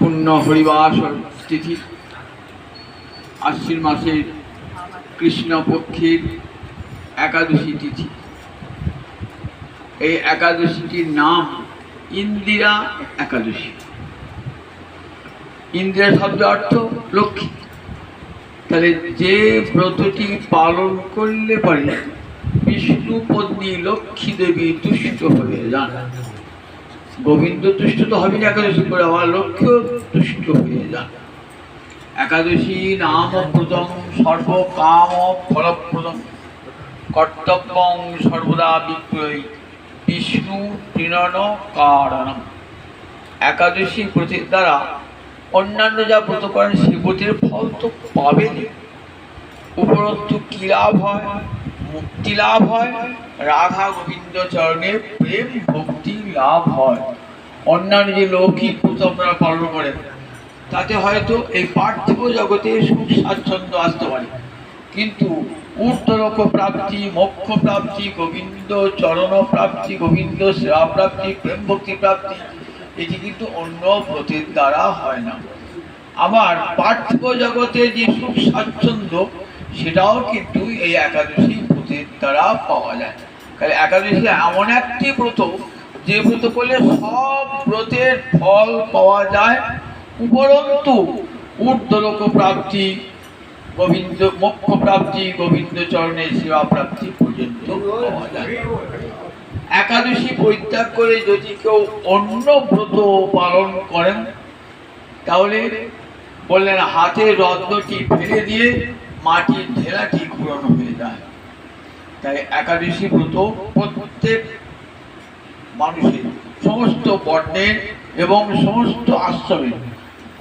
পূর্ণ হরিবাস তিথি আশ্বিন মাসের কৃষ্ণপক্ষের একাদশী তিথি। এই একাদশীটির নাম ইন্দিরা একাদশী। ইন্দিরা শব্দ অর্থ লক্ষ্মী। তাহলে যে ব্রতটি পালন করলে পারে বিষ্ণু পত্নী লক্ষ্মী দেবী তুষ্ট হয়ে যান। গোবিন্দ তুষ্ট তো হবে না একাদশী করে আবার লক্ষ্য তুষ্ট হয়ে যান একাদশী নাম প্রদম সর্বকাম ফলপ্রদম, কর্তব্যং সর্বদা বিক্রয়, বিষ্ণু তৃণন কারণম। একাদশী ব্রতের দ্বারা অন্যান্য যা ব্রত করেন, সে ব্রতের ফল তো পাবেনই। উপরন্তু কি লাভ হয়? মুক্তি লাভ হয়? রাধা গোবিন্দ চরণে প্রেম ভক্তি লাভ হয়। অন্যান্য যে লৌকিক ব্রত আপনারা পালন করেন, তাতে হয়তো এই পার্থিব জগতে সুখ স্বাচ্ছন্দ্য আসতে পারে। কিন্তু ঊর্ধ্বলোক প্রাপ্তি, মোক্ষ প্রাপ্তি, গোবিন্দ চরণ প্রাপ্তি, গোবিন্দ সেবা প্রাপ্তি, প্রেম ভক্তি প্রাপ্তি, এটি কিন্তু অন্য ব্রতের দ্বারা হয় না। আবার পার্থিব জগতে যে সুখ স্বাচ্ছন্দ্য, সেটাও কিন্তু এই একাদশী ব্রতের দ্বারা পাওয়া যায়। তাহলে একাদশী এমন একটি ব্রত যে ব্রত করলে সব ব্রতের ফল পাওয়া যায়, উপরন্তু ঊর্ধ্বলোক প্রাপ্তি, গোবিন্দ মোক্ষ প্রাপ্তি, গোবিন্দ চরণের সেবা প্রাপ্তি পর্যন্ত একাদশী পরিত্যাগ করে যদি কেউ অন্য ব্রত পালন করেন, তাহলে বললেন হাতের রত্নটি ফেলে দিয়ে মাটির ঢেলাটি পূরণ হয়ে যায়। তাই একাদশী ব্রত প্রত্যেক মানুষের সমস্ত বর্ণের এবং সমস্ত আশ্রমের,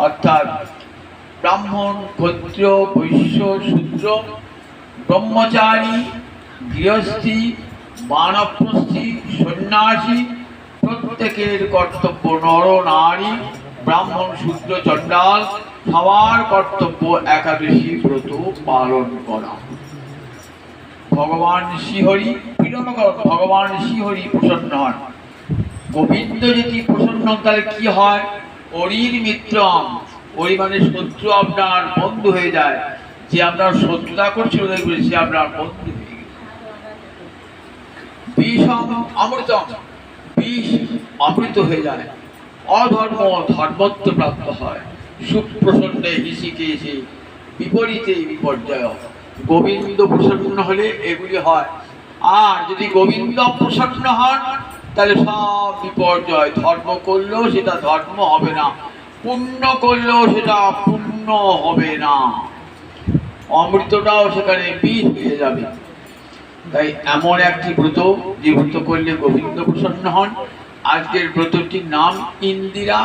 অর্থাৎ ব্রাহ্মণ, ক্ষত্রিয়, বৈশ্য, শূদ্র, ব্রহ্মচারী, গৃহস্থী, বানপ্রস্থী, সন্ন্যাসী, প্রত্যেকের কর্তব্য নর, নারী, ব্রাহ্মণ, শূদ্র, চণ্ডাল, সবার কর্তব্য একাদশী ব্রত পালন করা। ভগবান শ্রীহরি ভগবান শ্রীহরি প্রসন্ন হন। গোবিন্দ যদি প্রসন্ন তাহলে কি হয়? অরির মিত্রম। ওই মানে শত্রু আপনার বন্ধু হয়ে যায়। যে আপনার শত্রুতা করছিল সে আপনার বন্ধু হয়ে গেছে। বিষম অমৃতম। বিষ অমৃত হয়ে যায়। অধর্ম ধর্মত্ব প্রাপ্ত হয়। সুপ্রসন্নে হিসিকে এসে বিপরীতে বিপর্যয় গোবিন্দ প্রসন্ন হলে এগুলি হয়। আর যদি গোবিন্দ প্রসন্ন হন তাহলে সব বিপর্যয় ধর্ম করলেও সেটা ধর্ম হবে না, পুণ্য করলেও সেটা পুণ্য হবে না। অমৃতটাও সেখানে বিষ হয়ে যাবে। তাই এমন একটি ব্রত যে ব্রত করলে গোবিন্দ প্রসন্ন হন। আজকের ব্রতটির নাম ইন্দিরা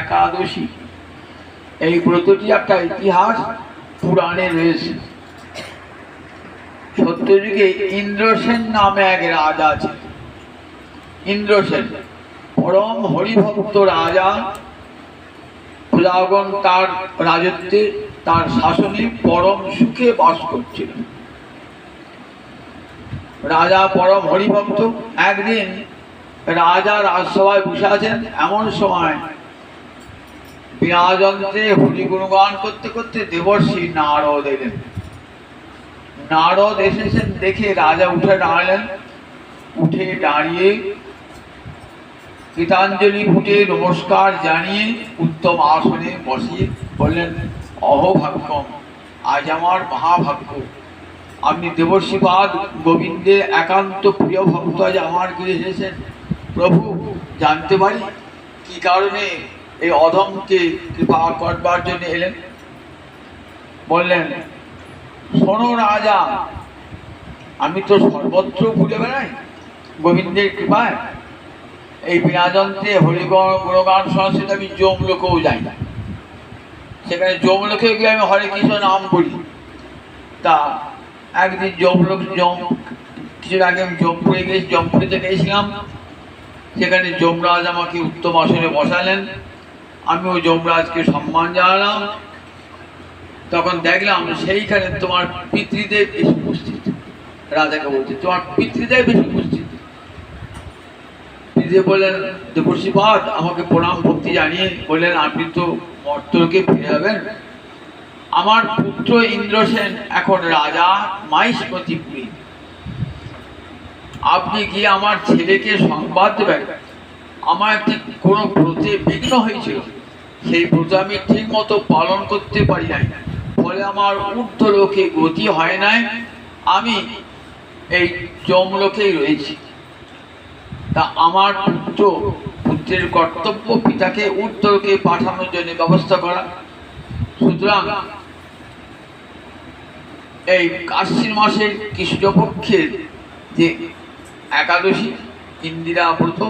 একাদশী। এই ব্রতটি একটা ইতিহাস, পুরাণে রয়েছে। সত্যযুগে ইন্দ্রসেন নামে এক রাজা আছে ইন্দ্রসেন পরম হরিভক্ত রাজা প্রজাগণ তার রাজত্বে, তার শাসনে পরম সুখে বাস করছিলেন। রাজা পরম হরিভক্ত একদিন রাজা রাজসভায় বসে আছেন এমন সময় বিনাযন্ত্রে হরি গুণগান করতে করতে দেবর্ষি নারদ এলেন। নারদ এসেছেন দেখে রাজা উঠে দাঁড়ালেন। উঠে দাঁড়িয়ে গীতাঞ্জলি ফুটে নমস্কার জানিয়ে উত্তম আসনে বসিয়ে বললেন অহভাগ্যম আজ আমার মহাভাগ্য। আপনি দেবর্ষিপাদ গোবিন্দের একান্ত প্রিয় ভক্ত আজ আমার গিয়ে এসেছেন। প্রভু, জানতে পারি কি কারণে এই অধমকে কৃপা করবার জন্য এলেন? বললেন, শোনো রাজা, আমি তো সর্বত্র ঘুরে বেড়াই গোবিন্দের কৃপায়। এই বিনাযন্ত্রে হরিগণ, গুণগান সংস্কৃত আমি যমলোকেও যাই না সেখানে যমলোকে গিয়ে আমি হরে কৃষ্ণ নাম বলি। তা একদিন যমলোক যম, কিছুদিন আগে আমি জমপুরে গেছি জমপুরিতে গিয়েছিলাম সেখানে যমরাজ আমাকে উত্তম আসনে বসালেন। আমি ওই যমরাজকে সম্মান জানালাম। তখন দেখলাম সেইখানে তোমার পিতৃদেব এসে উপস্থিত। রাজাকে বলছে, তোমার পিতৃদেব এসে গুরুদেব বললেন দেবশীপাদ আমাকে প্রণাম, ভক্তি জানিয়ে বললেন, আপনি তো মর্তলোকে ফিরে যাবেন। আমার পুত্র ইন্দ্রসেন এখন রাজা মাইষ্মতিপুরী আপনি গিয়ে আমার ছেলেকে সংবাদ দেবেন? আমার একটি কোনো ব্রতে বিঘ্ন হয়েছিল। সেই ব্রত আমি ঠিক মতো পালন করতে পারি নাই। ফলে আমার ঊর্ধ্ব লোকে গতি হয় নাই। আমি এই যমলোকেই রয়েছি। তা আমার পুত্র, পুত্রের কর্তব্য পিতাকে, উত্তরকে পাঠানোর জন্য ব্যবস্থা করা সুতরাং এই আশ্বিন মাসের কৃষ্ণপক্ষের যে একাদশী, ইন্দিরা ব্রত,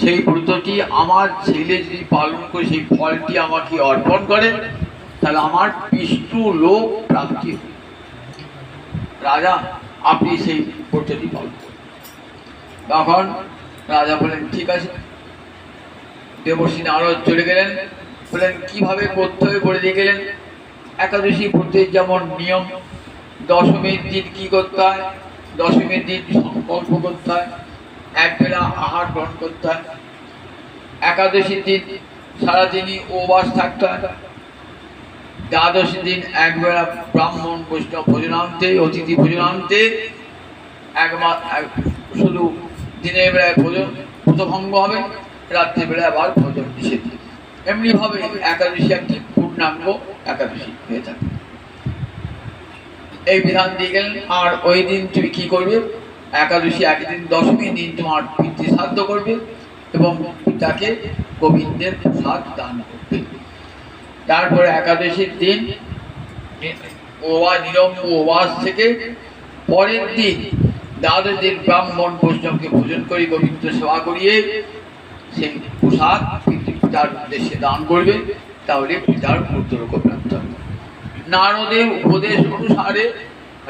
সেই ব্রতটি আমার ছেলে যদি পালন করে, সেই ফলটি আমাকে অর্পণ করে, তাহলে আমার বিষ্ণু লোক প্রাপ্তি। রাজা, আপনি সেই ব্রতটি পালন করুন তখন রাজা বলেন ঠিক আছে। দেবশ্রী নারদ চলে গেলেন। বলেন কীভাবে করতে হবে? বলে দিয়ে গেলেন, একাদশী ব্রতের যেমন নিয়ম, দশমীর দিন কি করতে হয়? দশমীর দিন সংকল্প করতে হয়, এক বেলা আহার গ্রহণ করতে হয়। একাদশীর দিন সারাদিনই উপবাস থাকতে হয়। দ্বাদশী দিন একবেলা ব্রাহ্মণ, বৈষ্ণব ভোজন ভোজনান্তে অতিথি ভোজনান্তে এক মাস এক- শুধু দিনের বেলায় ভোজন ভূতভঙ্গ হবে রাত্রিবেলায় আবার ভোজন নিষেধ। এমনিভাবে একাদশী একটি পূর্ণাঙ্গ একাদশী হয়ে থাকে। এই বিধান দিয়ে গেলেন, আর ওই দিন তুমি কি করবে? একাদশী একদিন, দশমী দিন তোমার পিতৃ শ্রাদ্ধ করবে এবং পিতাকে গোবিন্দের প্রসাদ দান করবে। তারপরে একাদশীর দিন, ওয়া নিরম উপবাস থেকে পরের দিন দিন ব্রাহ্মণ বৈষ্ণবকে ভোজন করি, গোবিন্দ সেবা করিয়ে সেই পিতৃ পিতার উদ্দেশ্যে দান করবে, তাহলে পিতার পুত্রলোক প্রাপ্ত হবে। নারদের উপদেশ অনুসারে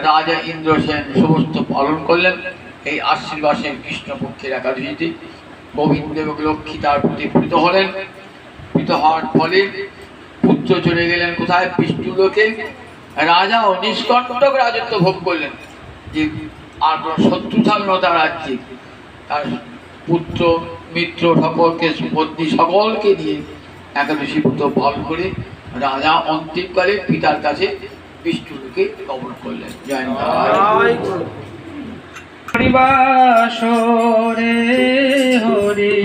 রাজা ইন্দ্রসেন সমস্ত পালন করলেন। এই আশীর্বাসের কৃষ্ণপক্ষের একাদশীতে গোবিন্দ এবং লক্ষ্মী তার প্রতি প্রীত হলেন। প্রীত হওয়ার ফলে পুত্র চলে গেলেন কোথায়? বিষ্ণু লোকে রাজা নিষ্কণ্টক রাজত্ব ভোগ করলেন। যে আর কোনো শত্রু থাকল তার রাজ্যে। তার পুত্র, মিত্র, সকলকে সুপত্নী সকলকে নিয়ে একাদশী ব্রত পালন করে রাজা অন্তিমকালে পিতার কাছে বিষ্ণুকে গমন করলেন। জয় হরি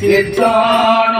কীর্তন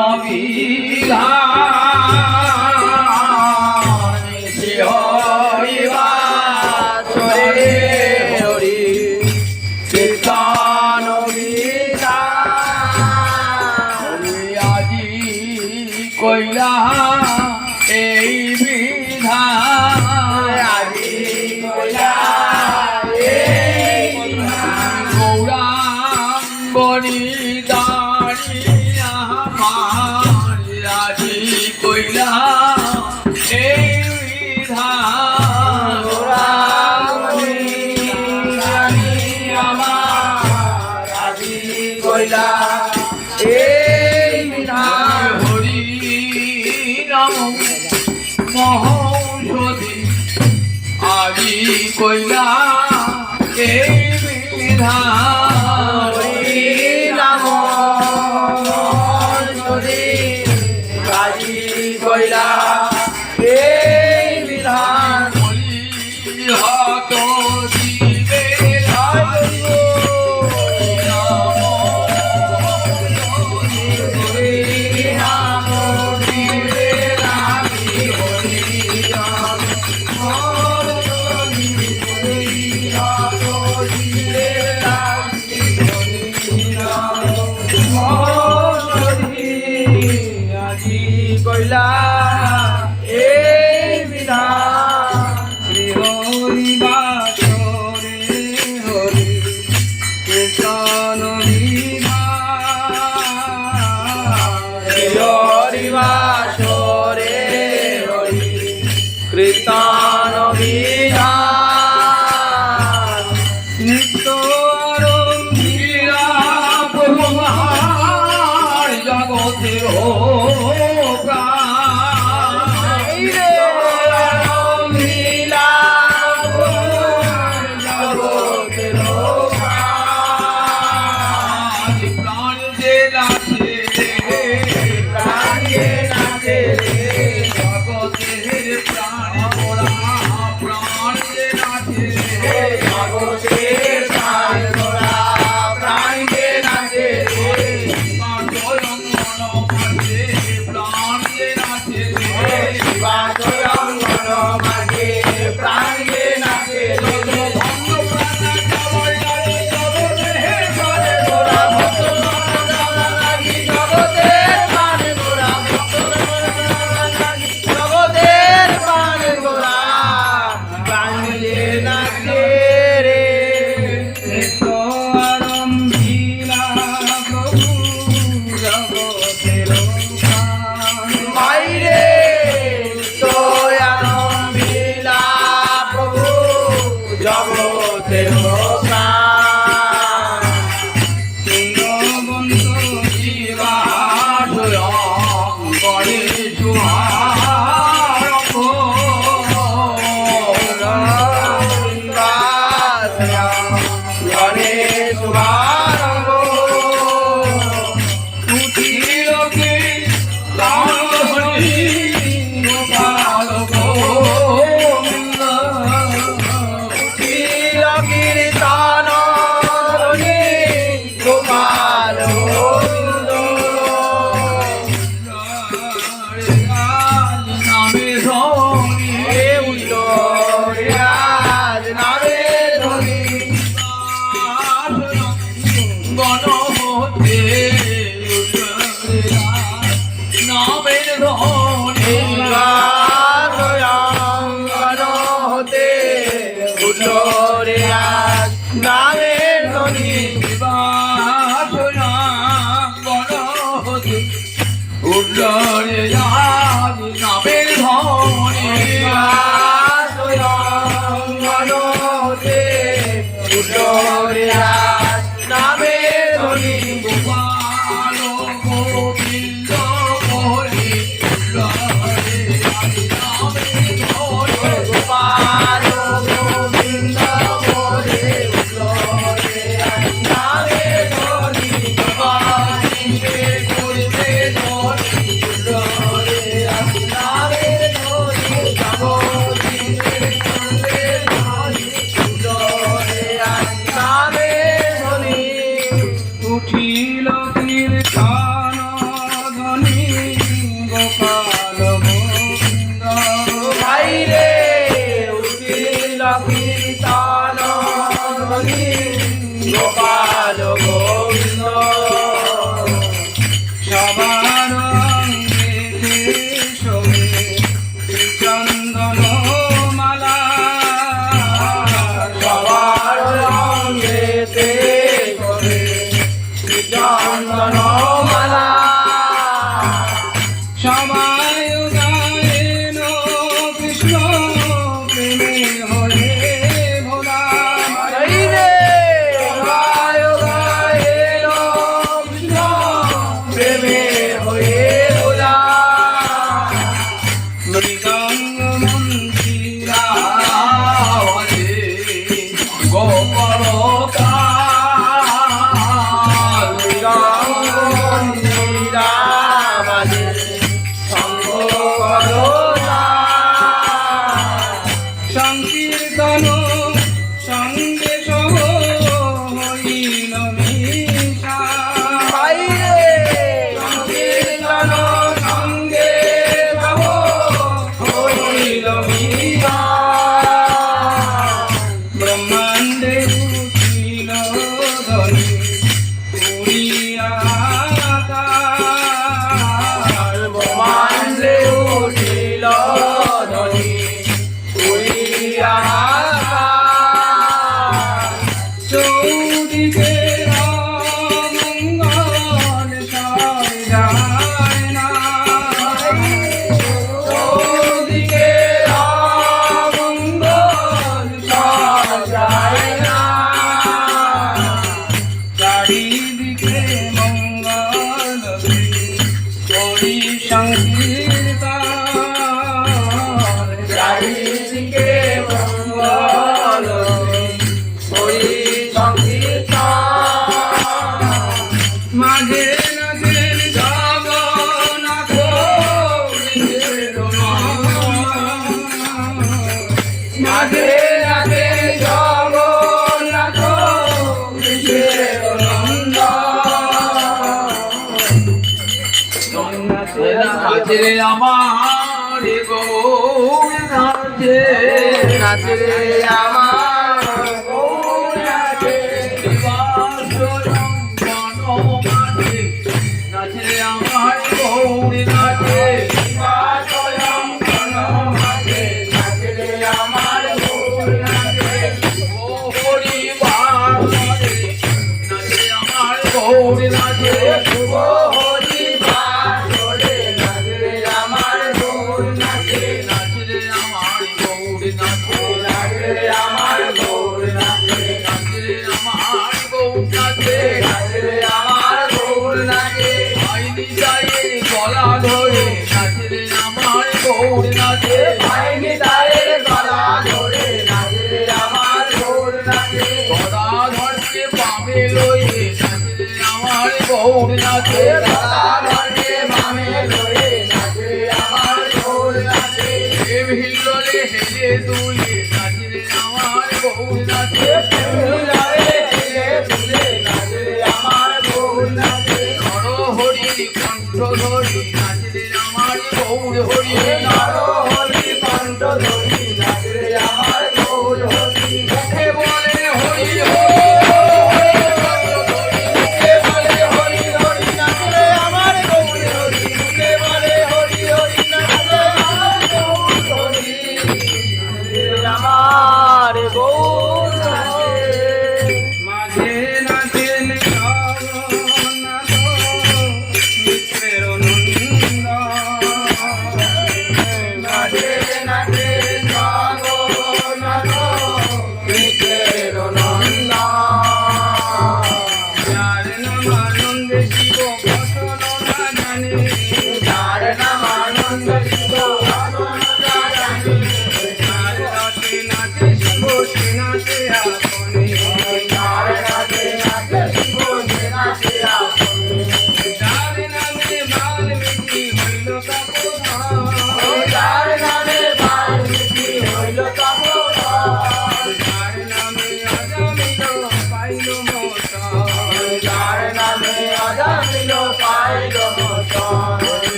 নাম মহৌষধি আজি কইলা এই বিধান? জগতের হরি সংকীর্তন নাচে দুলে নাচিলে আমার বউ নাচে na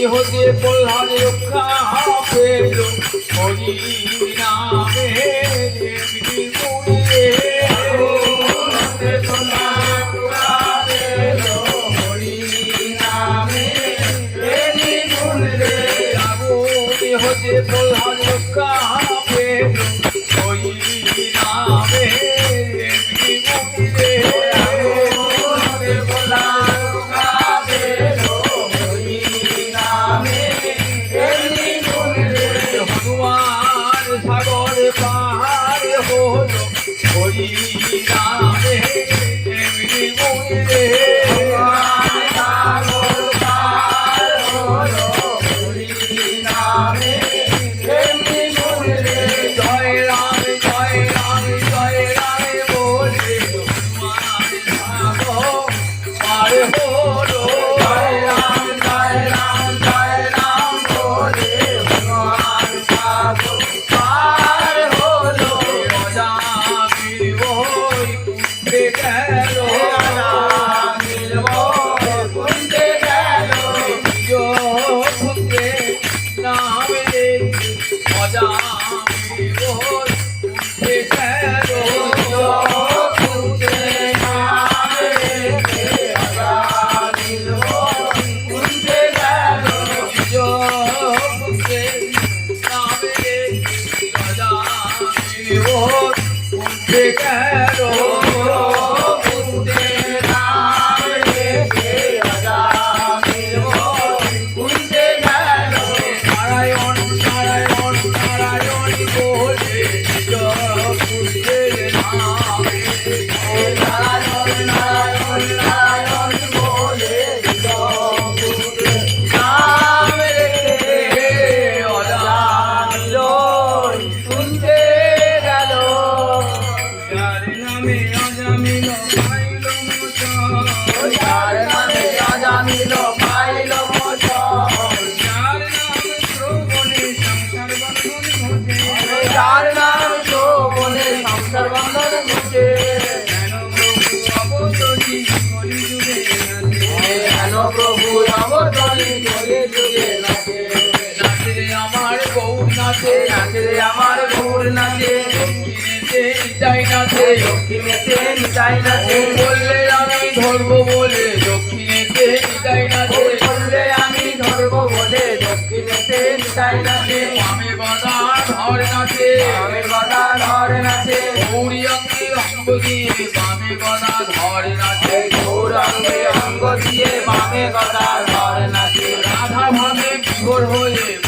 দেহ দিয়ে বললাম রক্ষা পেল হরি নাচে নাচে আমার ভোর নাচে। নিতাই নাচে। দক্ষিণেতে নিতাই নাচে। বললে আমি ধরবো বলে দক্ষিণেতে নিতাই নাচে। বললে আমি ধরব বলে দক্ষিণেতে নিতাই নাচে। আমি বাধা ধর নাচে। আমি বাধা ধর নাচে। গৌরী অঙ্গে অঙ্গ দিয়ে বামে গদা ধর নাচে। গৌর অঙ্গে অঙ্গ দিয়ে বামে গদা ধর নাচে। রাধা ভাবে বিভোর হয়ে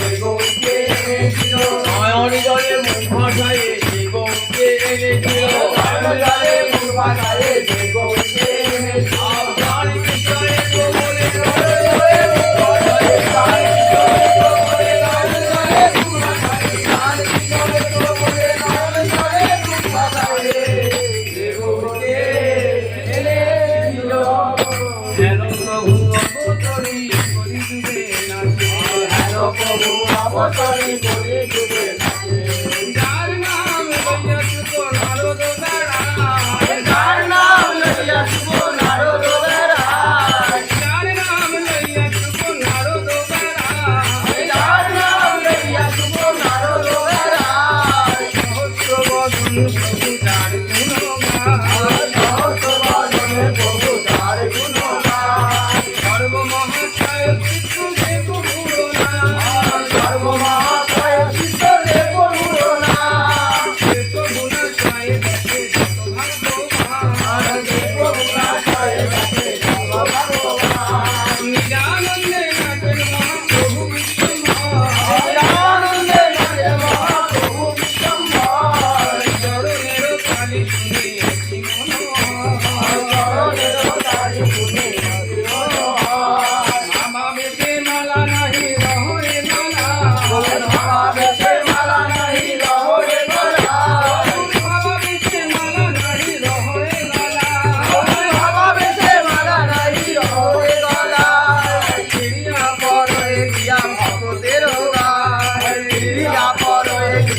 I'm gonna get you.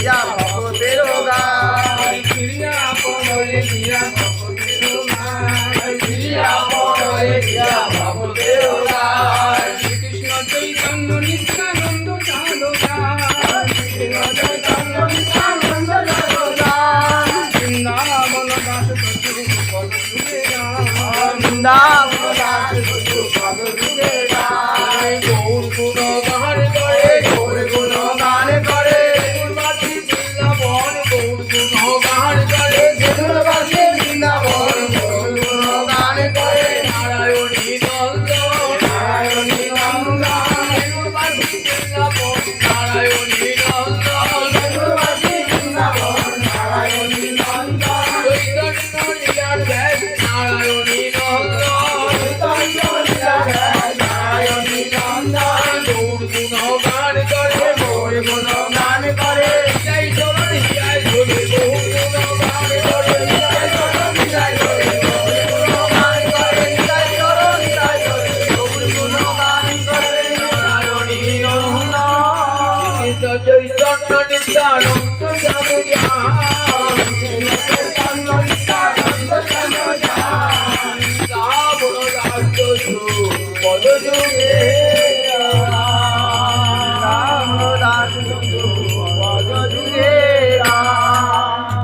দিয়া ভগতের গান। ফিরিয়া পড়ে দিয়া ভগতের গান। ফিরিয়া পড়ে দিয়া ভগতের গান। শ্রীকৃষ্ণ চৈতন্য নিত্যানন্দ চালো গান। শ্রীকৃষ্ণ চৈতন্য নিত্যানন্দ চালো গান। বৃন্দাবন বাস প্রচুর বৃন্দাবন